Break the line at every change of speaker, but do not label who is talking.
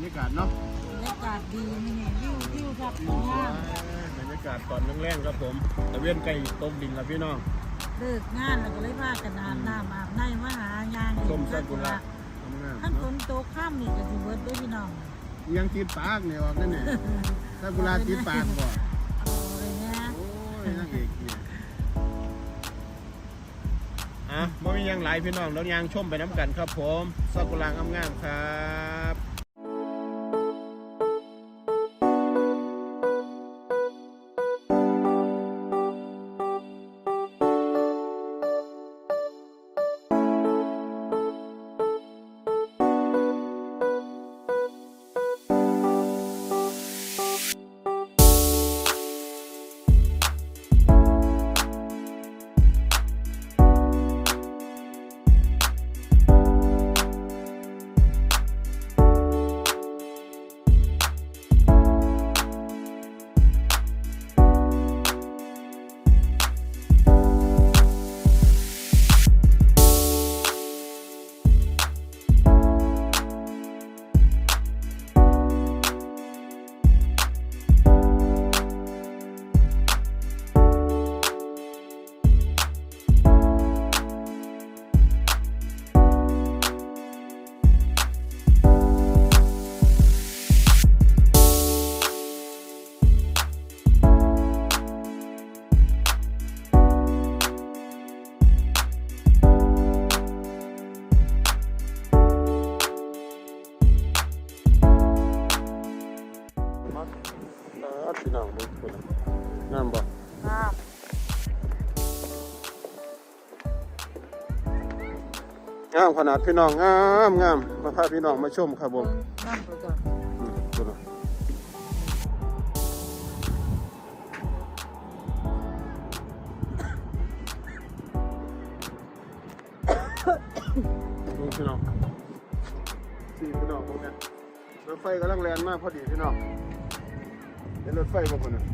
บรรยากาศเนาะ
บรรยากาศดีนี่นี่วิววิวครับ
อื
งาม
มบรรยากาศตอนแรงๆครับผมตะเวียนไก่ตกดินครับพี่น้อง
เลิกงานแล้วก็เลยพากันอาบน้ำอาบในมาหายาง
ส้มซากุระงาม
ท่าน
ๆ
ฝ
เนาะ
นตกข้ามนี่ก็สิเบิดด้วยพี่น้อง
ยังติดปากเนี่ยออกนั่นเนี่ยซากุระติดปากบ่
เอาเลยนะ
โอ้ยนางเอกเนี่ยอะบ่มีหยังหลายพี่น้องแล้วยางชมไปน้ำกันครับผมซากุระงามๆครับ งามขนาดพี่น้องงามงามมาพาพี่น้องมาชมครับผม
นั่งไปก่อน
อืมดูนะดูพี่น้องสี่พี่น้องพวกเนี้ยรถไฟกำลังแล่นมากพอดีพี่น้องเห็นรถไฟบ่คนน่ะ